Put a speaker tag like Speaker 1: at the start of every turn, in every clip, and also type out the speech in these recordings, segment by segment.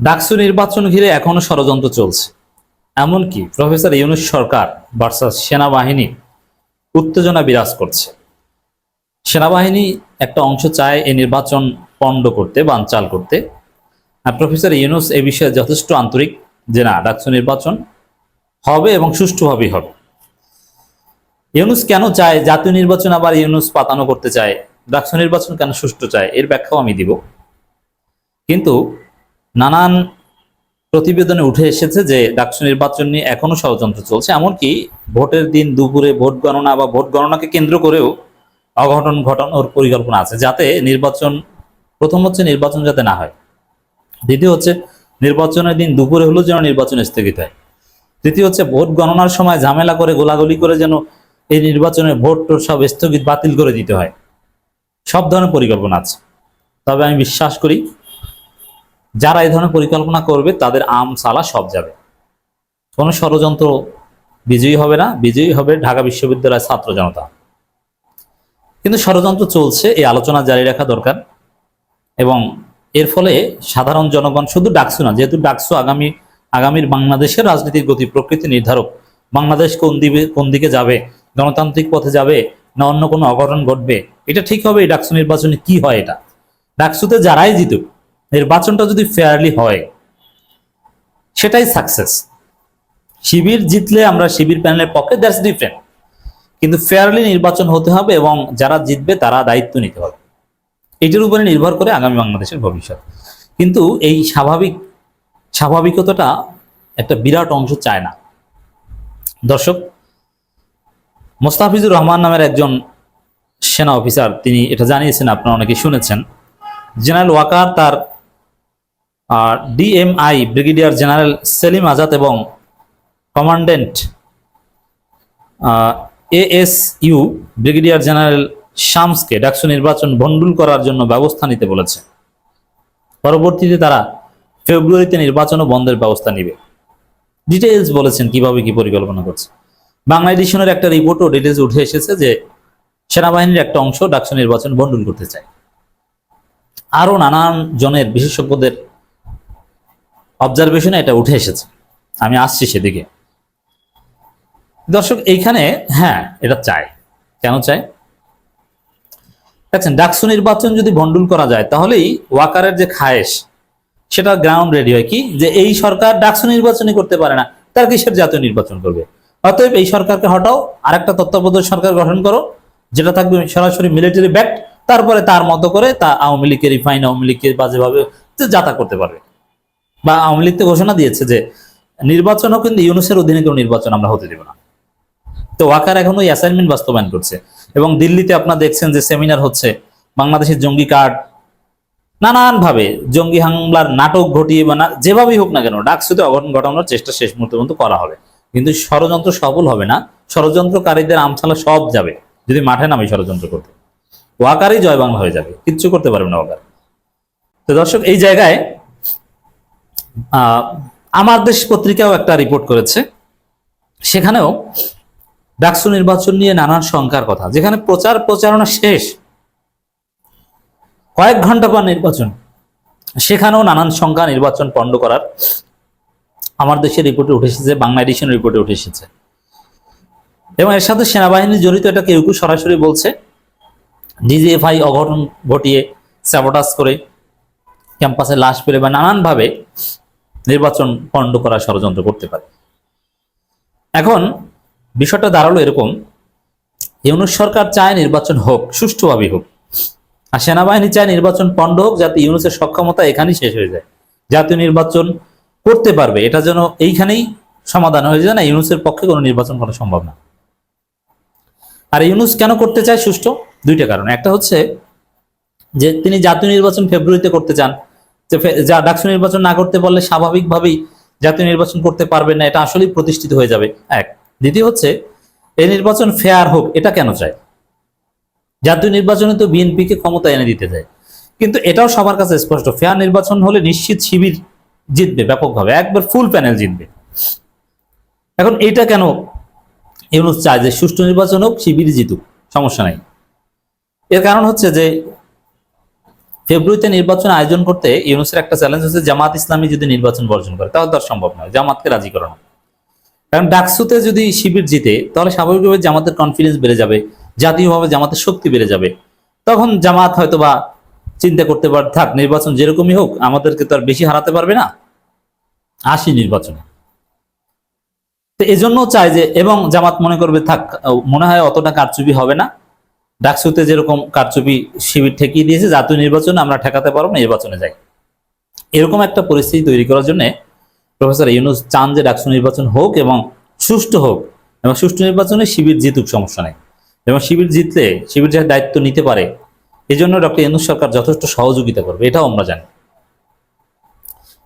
Speaker 1: ডাকসু নির্বাচন ঘিরে এখনও ষড়যন্ত্র চলছে। এমনকি প্রফেসর ইউনুস সরকার ভার্সাস সেনাবাহিনী উত্তেজনা বিরাজ করছে। সেনাবাহিনী একটা অংশ চায় এই নির্বাচন পণ্ড করতে, বানচাল করতে। আর প্রফেসর ইউনুস এ বিষয়ে যথেষ্ট আন্তরিক যে না, ডাকসু নির্বাচন হবে এবং সুষ্ঠুভাবেই হবে। ইউনুস কেন চায় জাতীয় নির্বাচন আবার ইউনুস পাতানো করতে চায়? ডাকসু নির্বাচন কেন সুষ্ঠু চায়? এর ব্যাখ্যাও আমি দিব। কিন্তু নানান প্রতিবেদনে উঠে এসেছে যে ডাকসু নির্বাচন নিয়ে এখনও ষড়যন্ত্র চলছে, এমনকি ভোটের দিন দুপুরে ভোট গণনা বা ভোট গণনাকে কেন্দ্র করেও অঘটন ঘটানোর পরিকল্পনা আছে, যাতে নির্বাচন, প্রথম হচ্ছে নির্বাচন যাতে না হয়, দ্বিতীয় হচ্ছে নির্বাচনের দিন দুপুরে হলেও যেন নির্বাচন স্থগিত হয়, তৃতীয় হচ্ছে ভোট গণনার সময় ঝামেলা করে গোলাগুলি করে যেন এই নির্বাচনে ভোট সব স্থগিত বাতিল করে দিতে হয়, সব ধরনের পরিকল্পনা আছে, তবে আমি বিশ্বাস করি যারা এই ধরনের পরিকল্পনা করবে, তাদের আম, সালা সব যাবে। কোনো ষড়যন্ত্র বিজয়ী হবে না, বিজয়ী হবে ঢাকা বিশ্ববিদ্যালয়ের ছাত্র জনতা। কিন্তু ষড়যন্ত্র চলছে, এই আলোচনা জারি রাখা দরকার। এবং এর ফলে সাধারণ জনগণ শুধু ডাকসু না, যেহেতু ডাকসু আগামী, আগামীর বাংলাদেশের রাজনীতির গতি, প্রকৃতি নির্ধারক, বাংলাদেশ কোন দিকে কোন দিকে যাবে, গণতান্ত্রিক পথে যাবে না অন্য কোনো অঘটন ঘটবে, এটা ঠিক হবে এই ডাকসু নির্বাচনে কি হয় এটা? ডাকসুতে যারাই জিতুক নির্বাচনটা যদি ফেয়ারলি হয়, সেটাই সাকসেস শিবির জিতলে আমরা শিবির প্যানেলের পক্ষে দ্যাটস ডিফারেন্ট কিন্তু ফেয়ারলি নির্বাচন হতে হবে এবং যারা জিতবে তারা দায়িত্ব নিতে হবে। এটির উপরে নির্ভর করে আগামী বাংলাদেশের ভবিষ্যৎ। কিন্তু এই স্বাভাবিক, স্বাভাবিকতাটা একটা বিরাট অংশ চায় না। দর্শক, মোস্তাফিজুর রহমান নামের একজন সেনা অফিসার তিনি এটা জানিয়েছেন, আপনারা অনেকে শুনেছেন। জেনারেল ওয়াকার তার DMI brigadier general Selim Azad এবং কমান্ডেন্ট এএসইউ ব্রিগেডিয়ার জেনারেল শামসকে ডাকসু নির্বাচন ভণ্ডুল করার জন্য ব্যবস্থা নিতে বলেছে। পরবর্তীতে তারা ফেব্রুয়ারিতে নির্বাচন ও বন্ধের ব্যবস্থা নেবে। ডিটেলস বলেছেন কীভাবে কি পরিকল্পনা করছে। বাংলা এডিশনের একটা রিপোর্টও ডিটেলস উঠে এসেছে যে সেনাবাহিনীর একটা অংশ ডাকসু নির্বাচন ভণ্ডুল করতে চায়। আরও নানান জনের বিশেষজ্ঞদের অবজারভেশনে এটা উঠে এসেছে। আমি আসছি সেদিকে। দর্শক, এইখানে হ্যাঁ এটা চায় কেন চায় দেখছেন, ডাকসু নির্বাচন যদি ভণ্ডুল করা যায়, তাহলেই ওয়াকারের যে খায়েশ, সেটা গ্রাউন্ড রেডি হয় কি? যে এই সরকার ডাকসু নির্বাচনই করতে পারে না, তার কিসের জাতীয় নির্বাচন করবে? অতএব এই সরকারকে হটাও, আরেকটা তত্ত্বাবধায়ক সরকার গঠন করো, যেটা থাকবে সরাসরি মিলিটারি ব্যাক্ট তারপরে তার মতো করে তা আওয়ামী লীগের রিফাইন আওয়ামী লীগকে বাজেভাবে যাতা করতে পারবে। বা আওয়ামী লীগ ঘোষণা দিয়েছে যে নির্বাচনও কিন্তু ইউনুসের অধীনে কোনো নির্বাচন আমরা হতে দেব না। তো ওয়াকার এখন ওই অ্যাসাইনমেন্ট বাস্তবায়ন করছে এবং দিল্লিতে আপনারা দেখছেন যে সেমিনার হচ্ছে, বাংলাদেশের জঙ্গি কার্ড নানানভাবে, জঙ্গি হামলার নাটক ঘটিয়ে বা না, যেভাবেই হোক না কেন, ডাকসুতে অঘটন ঘটানোর চেষ্টা শেষ মুহূর্ত পর্যন্ত করা হবে। কিন্তু ষড়যন্ত্র সফল হবে না, ষড়যন্ত্রকারীদের আমছালা সব যাবে, যদি মাঠে নামে ষড়যন্ত্র করতে। ওয়াকারই জয় বাংলা হয়ে যাবে, কিচ্ছু করতে পারবে না ওয়াকার। তো দর্শক, এই জায়গায় আমার দেশ পত্রিকাও একটা রিপোর্ট করেছে। সেখানেও ডাকসু নির্বাচন নিয়ে নানান শঙ্কার কথা। যেখানে প্রচার প্রচারণা শেষ। কয়েক ঘণ্টা পর নির্বাচন। সেখানেও নানান সংখ্যা নির্বাচন পণ্ড করার আমার দেশের রিপোর্টে উঠে এসেছে, বাংলা এডিশন রিপোর্টে উঠে এসেছে। এবং এর সাথে সেনাবাহিনী জড়িত এটা কেউ কেউ সরাসরি বলছে, ডিজিএফআই অঘটন ঘটিয়ে স্যাবোটাস করে ক্যাম্পাসে লাশ পেলে বা নানানভাবে নির্বাচন পণ্ড করার ষড়যন্ত্র করতে পারে। এখন বিষয়টা দাঁড়াল এরকম, ইউনুস সরকার চায় নির্বাচন হোক সুষ্ঠুভাবে হোক, আর সেনাবাহিনী চায় নির্বাচন পণ্ড হোক যাতে ইউনুসের সক্ষমতা এখানেই শেষ হয়ে যায়। জাতীয় নির্বাচন করতে পারবে, এটা যেন এইখানেই সমাধান হয়ে যায় না, ইউনুসের পক্ষে কোনো নির্বাচন করা সম্ভব না। আর ইউনুস কেন করতে চায় সুষ্ঠু? দুইটা কারণ। একটা হচ্ছে যে তিনি জাতীয় নির্বাচন ফেব্রুয়ারিতে করতে চান যে ডাকসু নির্বাচন না করতে পারলে স্বাভাবিকভাবেই জাতীয় নির্বাচন করতে পারবেন না, এটা আসলেই প্রতিষ্ঠিত হয়ে যাবে, এক। দ্বিতীয় হচ্ছে এই নির্বাচন ফেয়ার হোক, এটা কেন চায়? জাতীয় নির্বাচনে তো বিএনপিকে ক্ষমতা এনে দিতে চায়। কিন্তু এটাও সবার কাছে স্পষ্ট ফেয়ার নির্বাচন হলে নিশ্চিত শিবির জিতবে ব্যাপকভাবে, একবার ফুল প্যানেল জিতবে। এখন এটা কেন ইউনুস চায় যে সুষ্ঠু নির্বাচন হোক, শিবির জিতুক, সমস্যা নাই। এর কারণ হচ্ছে যে ফেব্রুয়ারিতে নির্বাচন আয়োজন করতে ইউনুসের একটা চ্যালেঞ্জ হচ্ছে জামাত ইসলামী যদি নির্বাচন বর্জন করে। তাহলে তো আর সম্ভব নয়। জামাতকে রাজি করানো। কারণ ডাকসুতে যদি শিবির জিতে, তাহলে স্বাভাবিকভাবে জামাতের কনফিডেন্স বেড়ে যাবে, জাতীয়ভাবে জামাতের শক্তি বেড়ে যাবে। তখন জামাত হয়তো বা চিন্তা করতে পারে, থাক, নির্বাচন যেরকমই হোক, আমাদেরকে তো আর বেশি হারাতে পারবে না। আসি নির্বাচনে। তো এজন্য চাই যে, এবং জামাত মনে করবে, থাক, মনে হয় অতটা কারচুপি হবে না। ডাকসুতে যেরকম কারচুপি শিবির ঠেকিয়ে দিয়েছে, জাতীয় নির্বাচনে আমরা ঠেকাতে পারব নির্বাচনে যাই। এরকম একটা পরিস্থিতি তৈরি করার জন্য প্রফেসর ইউনুস চান যে ডাকসু নির্বাচন হোক এবং সুষ্ঠু হোক, এবং সুষ্ঠু নির্বাচনে শিবির জিতুক, সমস্যা নেই। এবং শিবির জিতলে, শিবির যার দায়িত্ব নিতে পারে এই জন্য ডক্টর ইউনুস সরকার যথেষ্ট সহযোগিতা করবে, এটাও আমরা জানি।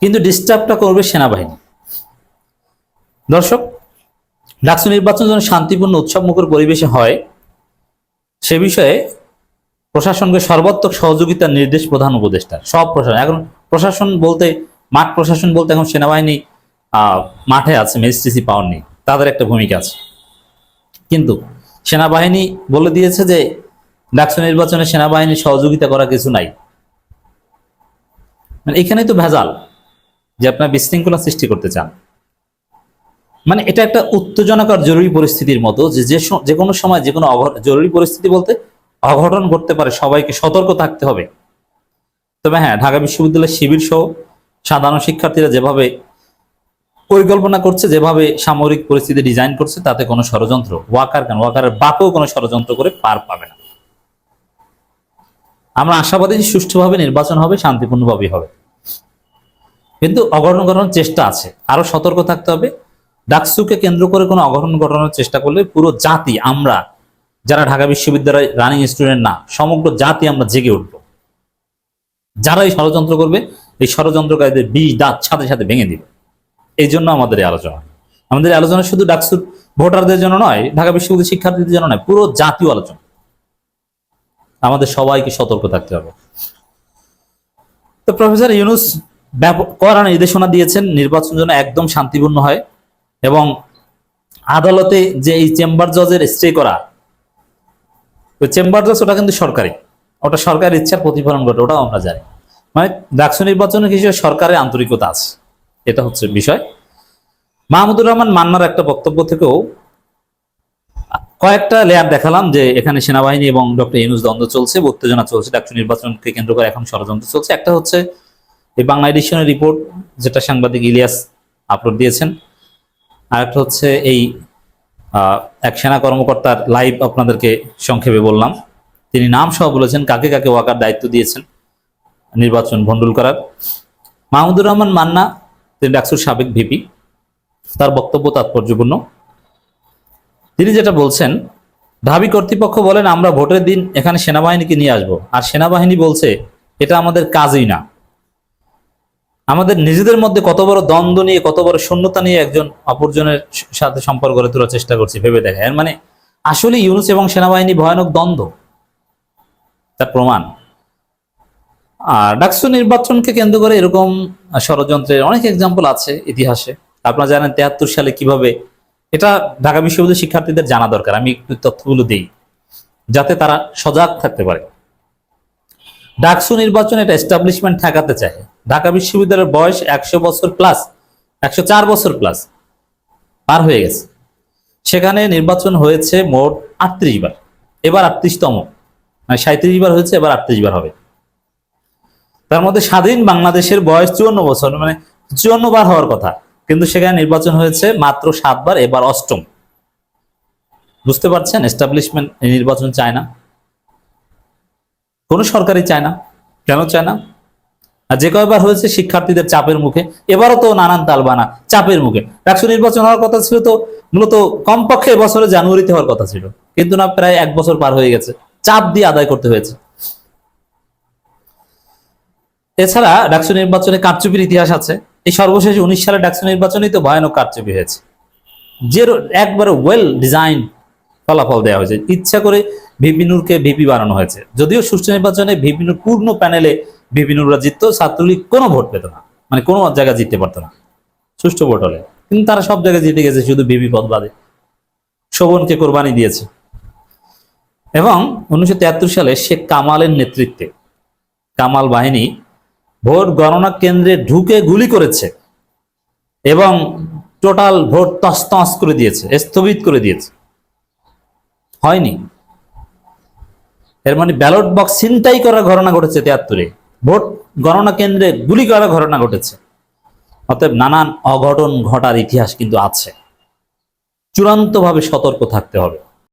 Speaker 1: কিন্তু ডিস্টার্বটা করবে সেনাবাহিনী। দর্শক, ডাকসু নির্বাচন যেন শান্তিপূর্ণ, উৎসবমুখর পরিবেশে হয় সে বিষয়ে প্রশাসনকে সর্বাত্মক সহযোগিতার নির্দেশ প্রধান উপদেষ্টা, সব প্রশাসন। এখন প্রশাসন বলতে, মাঠ প্রশাসন বলতে এখন সেনাবাহিনী মাঠে আছে ম্যাজিস্ট্রেসি পাওয়ার নেই, তাদের একটা ভূমিকা আছে। কিন্তু সেনাবাহিনী বলে দিয়েছে যে, ডাকসু নির্বাচনে সেনাবাহিনীর সহযোগিতা করা কিছু নাই। মানে এখানেই তো ভেজাল যে আপনার বিশৃঙ্খলা সৃষ্টি করতে চান। মানে এটা একটা উত্তেজনাকর জরুরি পরিস্থিতির মতো যে যে কোনো সময় যে কোনো জরুরি পরিস্থিতি বলতে অঘটন ঘটতে পারে, সবাইকে সতর্ক থাকতে হবে। তবে হ্যাঁ ঢাকা বিশ্ববিদ্যালয়ের শিবির সহ সাধারণ শিক্ষার্থীরা যেভাবে পরিকল্পনা করছে, যেভাবে সামরিক পরিস্থিতি ডিজাইন করছে, তাতে কোনো ষড়যন্ত্র, ওয়াকার কেন? ওয়াকারের বাপেও কোনো ষড়যন্ত্র করে পার পাবে না। আমরা আশাবাদী যে সুষ্ঠুভাবে নির্বাচন হবে, শান্তিপূর্ণভাবেই হবে। কিন্তু অঘটন ঘটানোর চেষ্টা আছে। আরও সতর্ক থাকতে হবে ডাকসুকে কেন্দ্র করে কোনো অঘটন ঘটানোর চেষ্টা করলে পুরো জাতি, আমরা, যারা ঢাকা বিশ্ববিদ্যালয় রানিং স্টুডেন্ট না, সমগ্র জাতি আমরা জেগে উঠবো। যারা এই ষড়যন্ত্র করবে, এই ষড়যন্ত্রকারীদের বিষ দাঁত সাথে সাথে ভেঙে দিবে। এই জন্য আমাদের এই আলোচনা। আমাদের আলোচনা শুধু ডাকসু ভোটারদের জন্য নয়, ঢাকা বিশ্ববিদ্যালয়ের শিক্ষার্থীদের জন্য নয়, পুরো জাতীয় আলোচনা। আমাদের সবাইকে সতর্ক থাকতে হবে। তো প্রফেসর ইউনুস ব্যাপক কড়া নির্দেশনা দিয়েছেন, নির্বাচন যেন একদম শান্তিপূর্ণ হয়। আদালতে যে এই চেম্বার জজের স্টে করা ওই চেম্বার জজ ওটা কিন্তু সরকারি, ওটা সরকারের ইচ্ছার প্রতিফলন ঘটে, ওটাও আমরা জানি। মানে ডাকসু নির্বাচনের হিসেবে সরকারের আন্তরিকতা আছে, এটা হচ্ছে বিষয়। মাহমুদুর রহমান মান্নার একটা বক্তব্য থেকেও কয়েকটা লেয়ার দেখালাম যে এখানে সেনাবাহিনী এবং ডক্টর ইউনুস দ্বন্দ্ব চলছে উত্তেজনা চলছে, ডাকসু নির্বাচনকে কেন্দ্র করে এখন ষড়যন্ত্র চলছে। একটা হচ্ছে এই বাংলা এডিশনের রিপোর্ট, যেটা সাংবাদিক ইলিয়াস আপলোড দিয়েছেন। আর একটা হচ্ছে এই এক সেনা কর্মকর্তার লাইভ আপনাদেরকে সংক্ষেপে বললাম। তিনি নাম সহ বলেছেন, কাকে কাকে ওয়াকার দায়িত্ব দিয়েছেন নির্বাচন ভণ্ডুল করার মাহমুদুর রহমান মান্না, তিনি ডাকসুর সাবেক ভিপি, তার বক্তব্য তাৎপর্যপূর্ণ। তিনি যেটা বলছেন, ঢাবি কর্তৃপক্ষ বলেন, আমরা ভোটের দিন এখানে সেনাবাহিনীকে নিয়ে আসব। আর সেনাবাহিনী বলছে, এটা আমাদের কাজই না। আমাদের নিজেদের মধ্যে কত বড় দ্বন্দ্ব নিয়ে, কত বড় শূন্যতা নিয়ে একজন অপরজনের সাথে সম্পর্ক গড়ে তোলার চেষ্টা করছি, ভেবে দেখা এর মানে আসলে ইউনুস এবং সেনাবাহিনী ভয়ানক দ্বন্দ্ব। তার প্রমাণ। আর ডাকসু নির্বাচনকে কেন্দ্র করে এরকম ষড়যন্ত্রের অনেক এক্সাম্পল আছে ইতিহাসে। আপনারা জানেন তেহাত্তর সালে কীভাবে এটা ঢাকা বিশ্ববিদ্যালয়ের শিক্ষার্থীদের জানা দরকার। আমি একটু তথ্যগুলো দিই, যাতে তারা সজাগ থাকতে পারে। ডাকসু নির্বাচন এটা এস্টাবলিশমেন্ট ঠেকাতে চায়। ঢাকা বিশ্ববিদ্যালয়ের বয়স একশো বছর প্লাস একশো চার বছর প্লাস পার হয়ে গেছে। সেখানে নির্বাচন হয়েছে মোট আটত্রিশ বার। এবার আটত্রিশতম মানে সাঁত্রিশ বার হয়েছে, এবার আটত্রিশ বার হবে। তার মধ্যে স্বাধীন বাংলাদেশের বয়স চুয়ান্ন বছর মানে চুয়ান্ন বার হওয়ার কথা। কিন্তু সেখানে নির্বাচন হয়েছে মাত্র সাতবার এবার অষ্টম। বুঝতে পারছেন? এস্টাবলিশমেন্ট নির্বাচন চায় না। কোনো সরকারই চায় না। কেন চায় না? আর যে কয়বার হয়েছে শিক্ষার্থীদের চাপের মুখে, এবারও তো নানান তালবানা, চাপের মুখে। ডাকসু নির্বাচন হওয়ার কথা ছিল তো, মূলত কমপক্ষে বছরে জানুয়ারিতে হওয়ার কথা ছিল। কিন্তু না, প্রায় এক বছর পার হয়ে গেছে। চাপ দিয়ে আদায় করতে হয়েছে। এছাড়া ডাকসু নির্বাচনে কারচুপির ইতিহাস আছে। এই সর্বশেষ উনিশ সালে ডাকসু নির্বাচনেই তো ভয়ানক কারচুপি হয়েছে। যে একবারে ওয়েল ডিজাইন ফলাফল দেওয়া হয়েছে। ইচ্ছা করে ভিপিনুরকে ভিপি বানানো হয়েছে। যদিও সুষ্ঠু নির্বাচনে ভিপিনুর পূর্ণ প্যানেলে ভিপিনুররা জিততো, ছাত্রলীগ কোনো ভোট পেত না। মানে কোনো জায়গায় জিততে পারতো না। সুষ্ঠু ভোট হলে। কিন্তু তারা সব জায়গায় জিতে গেছে, শুধু বিবি পদ বাদে। শোভনকে কোরবানি দিয়েছে। এবং উনিশশো সালে শেখ কামালের নেতৃত্বে কামাল বাহিনী ভোট গণনা কেন্দ্রে ঢুকে গুলি করেছে এবং টোটাল ভোট তছনছ করে দিয়েছে, স্থগিত করে দিয়েছে। হয়নি। এর মানে ব্যালট বক্স ছিনতাই করার ঘটনা ঘটেছে তিয়াত্তরে ভোট গণনা কেন্দ্রে গুলি করা ঘটনা ঘটেছে। অতএব নানান অঘটন ঘটার ইতিহাস কিন্তু আছে। চূড়ান্তভাবে সতর্ক থাকতে হবে।